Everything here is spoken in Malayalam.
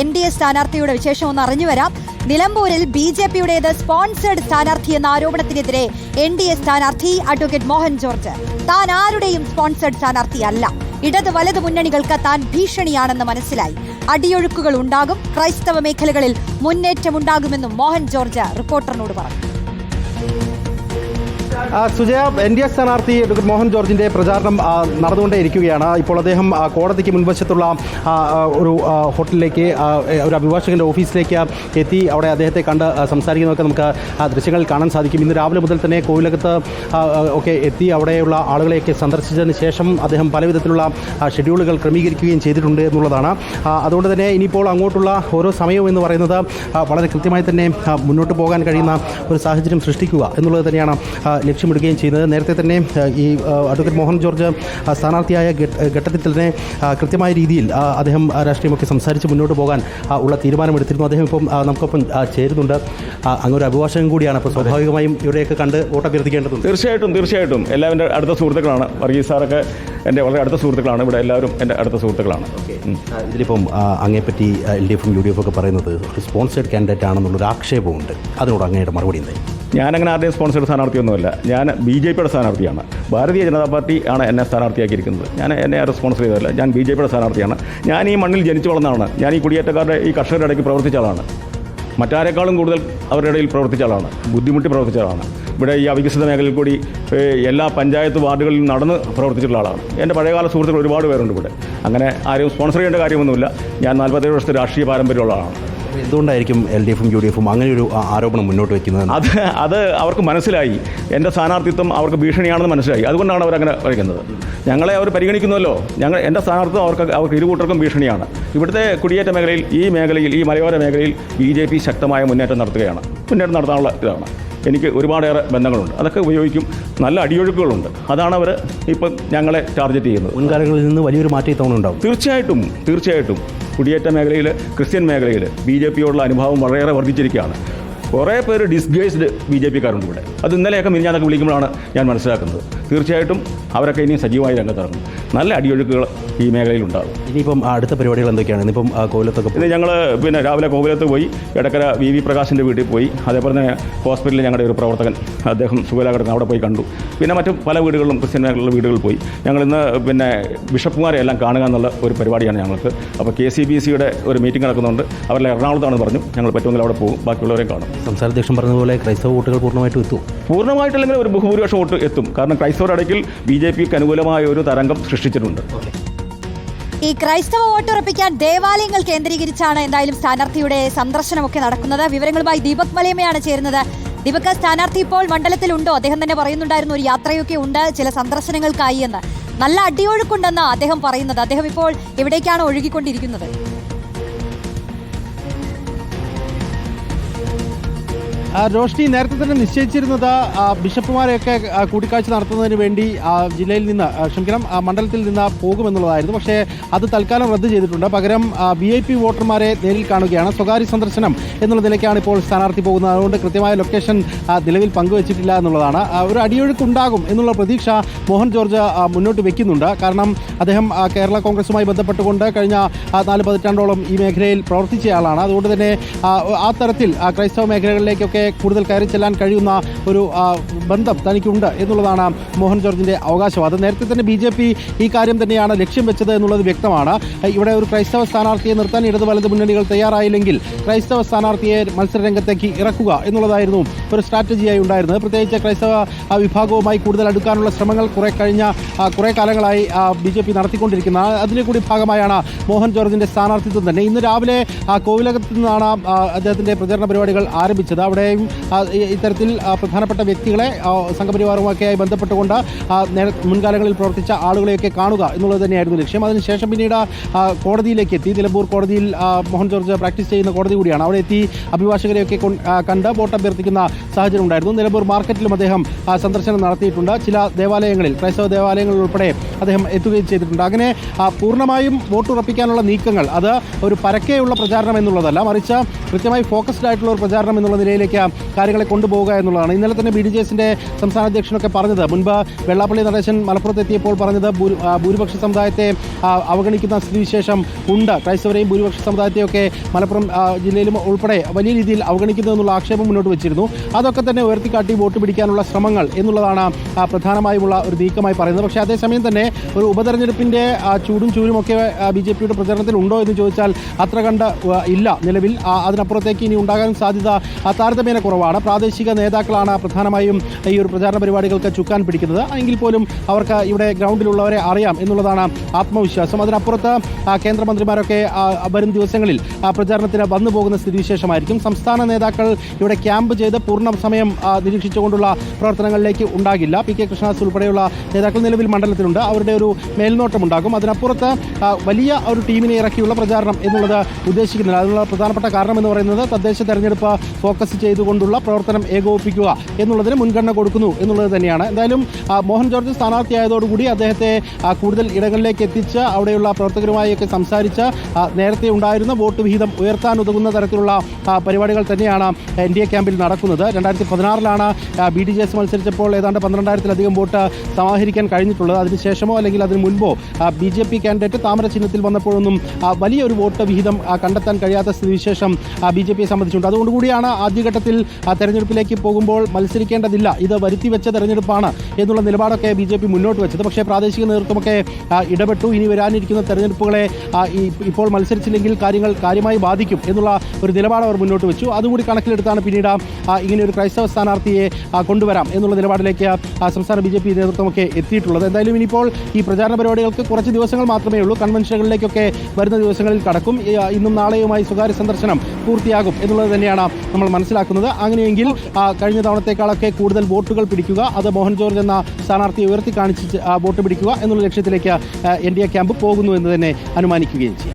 എൻ ഡി എ സ്ഥാനാർത്ഥിയുടെ വിശേഷം ഒന്ന് അറിഞ്ഞു വരാം. നിലമ്പൂരിൽ ബി ജെ പിയുടേത് സ്പോൺസേഡ് സ്ഥാനാർത്ഥി എന്ന ആരോപണത്തിനെതിരെ എൻ ഡി എ സ്ഥാനാർത്ഥി അഡ്വക്കേറ്റ് മോഹൻ ജോർജ്. താൻ ആരുടെയും സ്പോൺസേഡ് സ്ഥാനാർത്ഥിയല്ല. ഇടത് വലത് മുന്നണികൾക്ക് താൻ ഭീഷണിയാണെന്ന് മനസ്സിലായി. അടിയൊഴുക്കുകൾ ഉണ്ടാകും. ക്രൈസ്തവ മേഖലകളിൽ മുന്നേറ്റമുണ്ടാകുമെന്നും മോഹൻ ജോർജ് റിപ്പോർട്ടറിനോട് പറഞ്ഞു. സുജയ എൻ ഡി എ സ്ഥാനാർത്ഥി മോഹൻ ജോർജിന്റെ പ്രചാരണം നടന്നുകൊണ്ടേയിരിക്കുകയാണ്. ഇപ്പോൾ അദ്ദേഹം കോടതിക്ക് മുൻവശത്തുള്ള ഒരു ഹോട്ടലിലേക്ക് ഒരു അഭിഭാഷകന്റെ ഓഫീസിലേക്ക് എത്തി. അവിടെ അദ്ദേഹത്തെ കണ്ട് സംസാരിക്കുന്നതൊക്കെ നമുക്ക് ദൃശ്യങ്ങൾ കാണാൻ സാധിക്കും. ഇന്ന് രാവിലെ മുതൽ തന്നെ കോവിലകത്ത് ഒക്കെ എത്തി. അവിടെയുള്ള ആളുകളെയൊക്കെ സന്ദർശിച്ചതിന് ശേഷം അദ്ദേഹം പലവിധത്തിലുള്ള ഷെഡ്യൂളുകൾ ക്രമീകരിക്കുകയും ചെയ്തിട്ടുണ്ട് എന്നുള്ളതാണ്. അതുകൊണ്ട് തന്നെ ഇനിയിപ്പോൾ അങ്ങോട്ടുള്ള ഓരോ സമയവും എന്ന് പറയുന്നത് വളരെ കൃത്യമായി തന്നെ മുന്നോട്ട് പോകാൻ കഴിയുന്ന ഒരു സാഹചര്യം സൃഷ്ടിക്കുക എന്നുള്ളത് തന്നെയാണ് ലക്ഷ്യമിടുകയും ചെയ്യുന്നത്. നേരത്തെ തന്നെ ഈ അഡ്വക്കേറ്റ് മോഹൻ ജോർജ് സ്ഥാനാർത്ഥിയായ ഘട്ട- ഘട്ടത്തിൽ തന്നെ കൃത്യമായ രീതിയിൽ അദ്ദേഹം രാഷ്ട്രീയമൊക്കെ സംസാരിച്ച് മുന്നോട്ട് പോകാൻ ഉള്ള തീരുമാനമെടുത്തിരുന്നു. അദ്ദേഹം ഇപ്പം നമുക്കൊപ്പം ചേരുന്നുണ്ട്. അങ്ങനൊരു അഭിഭാഷകം അഭിഭാഷകൻ കൂടിയാണ്. അപ്പോൾ സ്വാഭാവികമായും ഇവരെയൊക്കെ കണ്ട് വോട്ടഭ്യർത്ഥിക്കേണ്ടതുണ്ട്. തീർച്ചയായിട്ടും തീർച്ചയായിട്ടും. എല്ലാവരും അടുത്ത സുഹൃത്തുക്കളാണ്. വർഗീസ് സാറൊക്കെ എന്റെ വളരെ അടുത്ത സുഹൃത്തുക്കളാണ്. ഇവിടെ എല്ലാവരും എന്റെ അടുത്ത സുഹൃത്തുക്കളാണ്. ഇതിലിപ്പം അങ്ങേപ്പറ്റി എൽ ഡി എഫും യു ഡി എഫും ഒക്കെ പറയുന്നത് ഒരു സ്പോൺസേഡ് കാൻഡിഡേറ്റ് ആണെന്നുള്ളൊരു ആക്ഷേപമുണ്ട്. അതിനോട് അങ്ങയുടെ മറുപടി എന്തായി? ഞാനങ്ങനെ ആരുടെയും സ്പോൺസേഡ് സ്ഥാനാർത്ഥിയൊന്നുമല്ല. ഞാൻ ബി ജെ പിയുടെ സ്ഥാനാർത്ഥിയാണ്. ഭാരതീയ ജനതാ പാർട്ടി ആണ് എന്നെ സ്ഥാനാർത്ഥിയാക്കിയിരിക്കുന്നത്. ഞാൻ എന്നെ ആരും സ്പോൺസർ ചെയ്തതല്ല. ഞാൻ ബി ജെ പിയുടെ സ്ഥാനാർത്ഥിയാണ്. ഞാൻ ഈ മണ്ണിൽ ജനിച്ചു വളർന്നതാണ്. ഞാൻ ഈ കുടിയേറ്റക്കാരുടെ ഈ കർഷകരുടെ ഇടയ്ക്ക് പ്രവർത്തിച്ച ആളാണ്. മറ്റാരെക്കാളും കൂടുതൽ അവരുടെ ഇടയിൽ പ്രവർത്തിച്ച ആളാണ്. ബുദ്ധിമുട്ടി പ്രവർത്തിച്ച ആളാണ്. ഇവിടെ ഈ അവികസിത മേഖലയിൽ കൂടി എല്ലാ പഞ്ചായത്ത് വാർഡുകളിൽ നടന്ന് പ്രവർത്തിച്ചിട്ടുള്ള ആളാണ്. എന്റെ പഴയകാല സുഹൃത്തുക്കൾ ഒരുപാട് പേരുണ്ട് ഇവിടെ. അങ്ങനെ ആരും സ്പോൺസർ ചെയ്യേണ്ട കാര്യമൊന്നുമില്ല. ഞാൻ നാൽപ്പത്തേഴ് വർഷത്തെ രാഷ്ട്രീയ പാരമ്പര്യമുള്ള ആളാണ്. എന്തുകൊണ്ടായിരിക്കും എൽ ഡി എഫും യു ഡി എഫും അങ്ങനെ ഒരു ആരോപണം മുന്നോട്ട് വയ്ക്കുന്നത്? അത് അത് അവർക്ക് മനസ്സിലായി. എന്റെ സ്ഥാനാർത്ഥിത്വം അവർക്ക് ഭീഷണിയാണെന്ന് മനസ്സിലായി. അതുകൊണ്ടാണ് അവരങ്ങനെ വയ്ക്കുന്നത്. ഞങ്ങളെ അവർ പരിഗണിക്കുന്നുവല്ലോ. ഞങ്ങൾ എന്റെ സ്ഥാനാർത്ഥിത്വം അവർക്ക് അവർക്ക് ഇരുകൂട്ടർക്കും ഭീഷണിയാണ്. ഇവിടുത്തെ കുടിയേറ്റ മേഖലയിൽ ഈ മേഖലയിൽ ഈ മലയോര മേഖലയിൽ ബി ജെ പി ശക്തമായ മുന്നേറ്റം നടത്തുകയാണ്. മുന്നേറ്റം നടത്താനുള്ള ഇതാണ്. എനിക്ക് ഒരുപാടേറെ ബന്ധങ്ങളുണ്ട്. അതൊക്കെ ഉപയോഗിക്കും. നല്ല അടിയൊഴുക്കുകളുണ്ട്. അതാണ് അവർ ഇപ്പം ഞങ്ങളെ ടാർഗറ്റ് ചെയ്യുന്നത്. മുൻകാലങ്ങളിൽ നിന്ന് വലിയൊരു മാറ്റം ഇത്തവണ ഉണ്ടാവും. തീർച്ചയായിട്ടും തീർച്ചയായിട്ടും. കുടിയേറ്റ മേഖലയിൽ ക്രിസ്ത്യൻ മേഖലയിൽ ബി ജെ പിയോടുള്ള അനുഭാവം വളരെയേറെ വർദ്ധിച്ചിരിക്കുകയാണ്. കുറേ പേര് ഡിസ്ഗേസ്ഡ് ബി ജെ പിക്കാരുണ്ട് ഇവിടെ. അത് ഇന്നലെയൊക്കെ മിനിഞ്ഞാന്നൊക്കെ വിളിക്കുമ്പോഴാണ് ഞാൻ മനസ്സിലാക്കുന്നത്. തീർച്ചയായിട്ടും അവരൊക്കെ ഇനിയും സജീവമായി രംഗത്തിറങ്ങും. നല്ല അടിയൊഴുക്കുകൾ ഈ മേഖലയിൽ ഉണ്ടാകും ഇനിയിപ്പം അടുത്ത പരിപാടികൾ എന്തൊക്കെയാണ്? ഇനിയിപ്പം കോവിലത്തൊക്കെ ഇത് ഞങ്ങൾ പിന്നെ രാവിലെ കോവിലത്ത് പോയി എടക്കര വി വി പ്രകാശിന്റെ വീട്ടിൽ പോയി. അതേപോലെ തന്നെ ഹോസ്പിറ്റലിൽ ഞങ്ങളുടെ ഒരു പ്രവർത്തകൻ അദ്ദേഹം സുഖലാകടന്ന് അവിടെ പോയി കണ്ടു. പിന്നെ മറ്റു പല വീടുകളിലും ക്രിസ്ത്യൻ മേഖലയിലുള്ള വീടുകളിൽ പോയി. ഞങ്ങൾ ഇന്ന് പിന്നെ ബിഷപ്പുമാരെ എല്ലാം കാണുക എന്നുള്ള ഒരു പരിപാടിയാണ് ഞങ്ങൾക്ക്. അപ്പോൾ കെ സി ബി സിയുടെ ഒരു മീറ്റിംഗ് നടക്കുന്നുണ്ട്. അവരുടെ എറണാകുളത്താണ് പറഞ്ഞു. ഞങ്ങൾ പറ്റുമെങ്കിൽ അവിടെ പോകും. ബാക്കിയുള്ളവരെയും കാണും. സംസ്ഥാന അധ്യക്ഷൻ പറഞ്ഞതുപോലെ ക്രൈസ്തവ വോട്ടുകൾ പൂർണമായിട്ടും എത്തും. പൂർണമായിട്ടില്ലെങ്കിൽ ഒരു ബഹുഭൂരിപക്ഷം വോട്ട് എത്തും. കാരണം ക്രൈസ്തവരുടെ ഇടയ്ക്കിൽ ബി ജെ പിക്ക് അനുകൂലമായ ഒരു തരംഗം സൃഷ്ടിച്ചിട്ടുണ്ട്. ഈ ക്രൈസ്തവ വോട്ടുറപ്പിക്കാൻ ദേവാലയങ്ങൾ കേന്ദ്രീകരിച്ചാണ് എന്തായാലും സ്ഥാനാർത്ഥിയുടെ സന്ദർശനമൊക്കെ നടക്കുന്നത്. വിവരങ്ങളുമായി ദീപക് മലയമ്മയാണ് ചേരുന്നത്. ദീപക് സ്ഥാനാർത്ഥി ഇപ്പോൾ മണ്ഡലത്തിലുണ്ടോ? അദ്ദേഹം തന്നെ പറയുന്നുണ്ടായിരുന്നു ഒരു യാത്രയൊക്കെ ഉണ്ട് ചില സന്ദർശനങ്ങൾക്കായി എന്ന്. നല്ല അടിയൊഴുക്കുണ്ടെന്ന് അദ്ദേഹം പറയുന്നത്. അദ്ദേഹം ഇപ്പോൾ എവിടേക്കാണ് ഒഴുകിക്കൊണ്ടിരിക്കുന്നത്? റോഷ്നി നേരത്തെ തന്നെ നിശ്ചയിച്ചിരുന്നത് ബിഷപ്പുമാരെയൊക്കെ കൂടിക്കാഴ്ച നടത്തുന്നതിന് വേണ്ടി ജില്ലയിൽ നിന്ന് ക്ഷമിക്കണം മണ്ഡലത്തിൽ നിന്ന് പോകുമെന്നുള്ളതായിരുന്നു. പക്ഷേ അത് തൽക്കാലം റദ്ദ് ചെയ്തിട്ടുണ്ട്. പകരം വി ഐ പി വോട്ടർമാരെ നേരിൽ കാണുകയാണ് സ്വകാര്യ സന്ദർശനം എന്നുള്ള നിലയ്ക്കാണ് ഇപ്പോൾ സ്ഥാനാർത്ഥി പോകുന്നത്. അതുകൊണ്ട് കൃത്യമായ ലൊക്കേഷൻ നിലവിൽ പങ്കുവച്ചിട്ടില്ല എന്നുള്ളതാണ്. ഒരു അടിയൊഴുക്കുണ്ടാകും എന്നുള്ള പ്രതീക്ഷ മോഹൻ ജോർജ് മുന്നോട്ട് വെക്കുന്നുണ്ട്. കാരണം അദ്ദേഹം കേരള കോൺഗ്രസുമായി ബന്ധപ്പെട്ടുകൊണ്ട് കഴിഞ്ഞ നാല് പതിറ്റാണ്ടോളം ഈ മേഖലയിൽ പ്രവർത്തിച്ചയാളാണ്. അതുകൊണ്ട് തന്നെ ആ തരത്തിൽ ക്രൈസ്തവ മേഖലകളിലേക്കൊക്കെ കൂടുതൽ കയറി ചെല്ലാൻ കഴിയുന്ന ഒരു ബന്ധം തനിക്കുണ്ട് എന്നുള്ളതാണ് മോഹൻ ജോർജിന്റെ അവകാശവാദം. നേരത്തെ തന്നെ ബി ജെ പി ഈ കാര്യം തന്നെയാണ് ലക്ഷ്യം വെച്ചത് എന്നുള്ളത് വ്യക്തമാണ്. ഇവിടെ ഒരു ക്രൈസ്തവ സ്ഥാനാർത്ഥിയെ നിർത്താൻ ഇടതു വലത് മുന്നണികൾ തയ്യാറായില്ലെങ്കിൽ ക്രൈസ്തവ സ്ഥാനാർത്ഥിയെ മത്സരരംഗത്തേക്ക് ഇറക്കുക എന്നുള്ളതായിരുന്നു ഒരു സ്ട്രാറ്റജിയായി ഉണ്ടായിരുന്നത്. പ്രത്യേകിച്ച് ക്രൈസ്തവ വിഭാഗവുമായി കൂടുതൽ അടുക്കാനുള്ള ശ്രമങ്ങൾ കുറെ കഴിഞ്ഞ കുറേ കാലങ്ങളായി ബി ജെ പി നടത്തിക്കൊണ്ടിരിക്കുന്ന അതിന്റെ കൂടി ഭാഗമായാണ് മോഹൻ ജോർജിന്റെ സ്ഥാനാർത്ഥിത്വം തന്നെ. ഇന്ന് രാവിലെ കോവിലകത്ത് നിന്നാണ് അദ്ദേഹത്തിന്റെ പ്രചരണ പരിപാടികൾ ആരംഭിച്ചത്. അവിടെയും ആ, ഇത്തരത്തിൽ പ്രധാനപ്പെട്ട വ്യക്തികളെ സംഘപരിവാറുമൊക്കെയായി ബന്ധപ്പെട്ടുകൊണ്ട് മുൻകാലങ്ങളിൽ പ്രവർത്തിച്ച ആളുകളെയൊക്കെ കാണുക എന്നുള്ളത് തന്നെയായിരുന്നു ലക്ഷ്യം. അതിനുശേഷം പിന്നീട് കോടതിയിലേക്ക് എത്തി. നിലമ്പൂർ കോടതിയിൽ മോഹൻ ജോർജ് പ്രാക്ടീസ് ചെയ്യുന്ന കോടതി കൂടിയാണ്. അവിടെ എത്തി അഭിഭാഷകരെയൊക്കെ കണ്ട് വോട്ട് അഭ്യർത്ഥിക്കുന്ന സാഹചര്യം ഉണ്ടായിരുന്നു. നിലമ്പൂർ മാർക്കറ്റിലും അദ്ദേഹം സന്ദർശനം നടത്തിയിട്ടുണ്ട്. ചില ദേവാലയങ്ങളിൽ ക്രൈസ്തവ ദേവാലയങ്ങളിൽ ഉൾപ്പെടെ അദ്ദേഹം എത്തുകയും ചെയ്തിട്ടുണ്ട്. അങ്ങനെ പൂർണമായും വോട്ടുറപ്പിക്കാനുള്ള നീക്കങ്ങൾ അത് ഒരു പരക്കെയുള്ള പ്രചാരണം എന്നുള്ളതല്ല. മറിച്ച് കൃത്യമായി ഫോക്കസ്ഡ് ആയിട്ടുള്ള ഒരു പ്രചാരണം എന്നുള്ള നിലയിലേക്ക് കാര്യങ്ങളെ കൊണ്ടുപോകുക എന്നുള്ളതാണ്. ഇന്നലെ തന്നെ ബി ഡി ജെ എസിന്റെ സംസ്ഥാന അധ്യക്ഷനൊക്കെ പറഞ്ഞത് മുൻപ് വെള്ളാപ്പള്ളി നടേശൻ മലപ്പുറത്ത് എത്തിയപ്പോൾ പറഞ്ഞത് ഭൂരിപക്ഷ സമുദായത്തെ അവഗണിക്കുന്ന സ്ഥിതിവിശേഷം ഉണ്ട്. ക്രൈസ്തവരെയും ഭൂരിപക്ഷ സമുദായത്തെയൊക്കെ മലപ്പുറം ജില്ലയിലും ഉൾപ്പെടെ വലിയ രീതിയിൽ അവഗണിക്കുന്നു എന്നുള്ള ആക്ഷേപം മുന്നോട്ട് വെച്ചിരുന്നു. അതൊക്കെ തന്നെ ഉയർത്തിക്കാട്ടി വോട്ട് പിടിക്കാനുള്ള ശ്രമങ്ങൾ എന്നുള്ളതാണ് പ്രധാനമായുമുള്ള ഒരു നീക്കമായി പറയുന്നത്. പക്ഷേ അതേസമയം തന്നെ ഒരു ഉപതെരഞ്ഞെടുപ്പിന്റെ ചൂടും ചൂരും ഒക്കെ ബി ജെ പിയുടെ പ്രചരണത്തിൽ ഉണ്ടോ എന്ന് ചോദിച്ചാൽ അത്ര കണ്ട് ഇല്ല നിലവിൽ. അതിനപ്പുറത്തേക്ക് ഇനി ഉണ്ടാകാൻ സാധ്യത ആ, താരതമ്യേന കുറവാണ്. പ്രാദേശിക നേതാക്കളാണ് പ്രധാനമായും ഈ ഒരു പ്രചാരണ പരിപാടികൾക്ക് ചുക്കാൻ പിടിക്കുന്നത്. എങ്കിൽ പോലും അവർക്ക് ഇവിടെ ഗ്രൗണ്ടിലുള്ളവരെ അറിയാം എന്നുള്ളതാണ് ആത്മവിശ്വാസം. അതിനപ്പുറത്ത് കേന്ദ്രമന്ത്രിമാരൊക്കെ വരും ദിവസങ്ങളിൽ പ്രചാരണത്തിന് വന്നു പോകുന്ന സ്ഥിതിവിശേഷമായിരിക്കും. സംസ്ഥാന നേതാക്കൾ ഇവിടെ ക്യാമ്പ് ചെയ്ത് പൂർണ സമയം നിരീക്ഷിച്ചുകൊണ്ടുള്ള പ്രവർത്തനങ്ങളിലേക്ക് ഉണ്ടാകില്ല. പി കെ കൃഷ്ണദാസ് ഉൾപ്പെടെയുള്ള നേതാക്കൾ നിലവിൽ മണ്ഡലത്തിലുണ്ട്. അവരുടെ ഒരു മേൽനോട്ടം ഉണ്ടാകും അതിനപ്പുറത്ത് വലിയ ഒരു ടീമിനെ ഇറക്കിയുള്ള പ്രചാരണം എന്നുള്ളത് ഉദ്ദേശിക്കുന്നില്ല. അതിനുള്ള പ്രധാനപ്പെട്ട കാരണം എന്ന് പറയുന്നത് തദ്ദേശ തെരഞ്ഞെടുപ്പ് ഫോക്കസ് ചെയ്തുകൊണ്ടുള്ള പ്രവർത്തനം ഏകോപിപ്പിക്കുക എന്നുള്ളതിന് മുൻഗണന കൊടുക്കുന്നു എന്നുള്ളത് തന്നെയാണ്. എന്തായാലും മോഹൻ ജോർജ് സ്ഥാനാർത്ഥിയായതോടുകൂടി അദ്ദേഹത്തെ കൂടുതൽ ഇടങ്ങളിലേക്ക് എത്തിച്ച് അവിടെയുള്ള പ്രവർത്തകരുമായൊക്കെ സംസാരിച്ച് നേരത്തെ ഉണ്ടായിരുന്ന വോട്ട് വിഹിതം ഉയർത്താൻ ഉതകുന്ന തരത്തിലുള്ള പരിപാടികൾ തന്നെയാണ് എൻ ഡി എ ക്യാമ്പിൽ നടക്കുന്നത്. രണ്ടായിരത്തി പതിനാറിലാണ് ബി ഡി ജെ എസ് മത്സരിച്ചപ്പോൾ ഏതാണ്ട് പന്ത്രണ്ടായിരത്തിലധികം വോട്ട് സമാഹരിക്കാൻ കഴിഞ്ഞിട്ടുള്ളത്. അതിനുശേഷമോ അല്ലെങ്കിൽ അതിന് മുൻപോ ബി ജെ പി കാൻഡിഡേറ്റ് താമര ചിഹ്നത്തിൽ വന്നപ്പോഴൊന്നും വലിയൊരു വോട്ട് വിഹിതം കണ്ടെത്താൻ കഴിയാത്ത സ്ഥിതിവിശേഷം ബി ജെ പിയെ സംബന്ധിച്ചുണ്ട് അതുകൊണ്ടുകൂടിയാണ് ആദ്യഘട്ടത്തിൽ ആ, തെരഞ്ഞെടുപ്പിലേക്ക് പോകുമ്പോൾ മത്സരിക്കേണ്ടതില്ല. ഇത് വരുത്തി വെച്ച തെരഞ്ഞെടുപ്പാണ് എന്നുള്ള നിലപാടൊക്കെ ബി ജെ പി മുന്നോട്ട് വെച്ചത്. പക്ഷേ പ്രാദേശിക നേതൃത്വമൊക്കെ ഇടപെട്ടു. ഇനി വരാനിരിക്കുന്ന തെരഞ്ഞെടുപ്പുകളെ ഇപ്പോൾ മത്സരിച്ചില്ലെങ്കിൽ കാര്യങ്ങൾ കാര്യമായി ബാധിക്കും എന്നുള്ള ഒരു നിലപാട് അവർ മുന്നോട്ട് വെച്ചു. അതുകൂടി കണക്കിലെടുത്താണ് പിന്നീട് ഇങ്ങനെ ഒരു ക്രൈസ്തവ സ്ഥാനാർത്ഥിയെ കൊണ്ടുവരാം എന്നുള്ള നിലപാടിലേക്ക് സംസ്ഥാന ബി ജെ പി നേതൃത്വമൊക്കെ എത്തിയിട്ടുള്ളത്. എന്തായാലും ഇനിയിപ്പോൾ ഈ പ്രചാരണ പരിപാടികൾക്ക് കുറച്ച് ദിവസങ്ങൾ മാത്രമേ ഉള്ളൂ. കൺവെൻഷനുകളിലേക്കൊക്കെ വരുന്ന ദിവസങ്ങളിൽ കടക്കും. ഇന്നും നാളെയുമായി സ്വകാര്യ സന്ദർശനം പൂർത്തിയാകും എന്നുള്ളത് തന്നെയാണ് നമ്മൾ മനസ്സിലാക്കുന്നത്. അങ്ങനെയെങ്കിൽ കഴിഞ്ഞ തവണത്തേക്കാളൊക്കെ കൂടുതൽ വോട്ടുകൾ പിടിക്കുക അത് മോഹൻ ജോർജ് എന്ന സ്ഥാനാർത്ഥിയെ ഉയർത്തി കാണിച്ച് വോട്ട് പിടിക്കുക എന്നുള്ള ലക്ഷ്യത്തിലേക്ക് എൻ ഡി എ ക്യാമ്പ് പോകുന്നു എന്ന് തന്നെ അനുമാനിക്കുകയും ചെയ്യാം.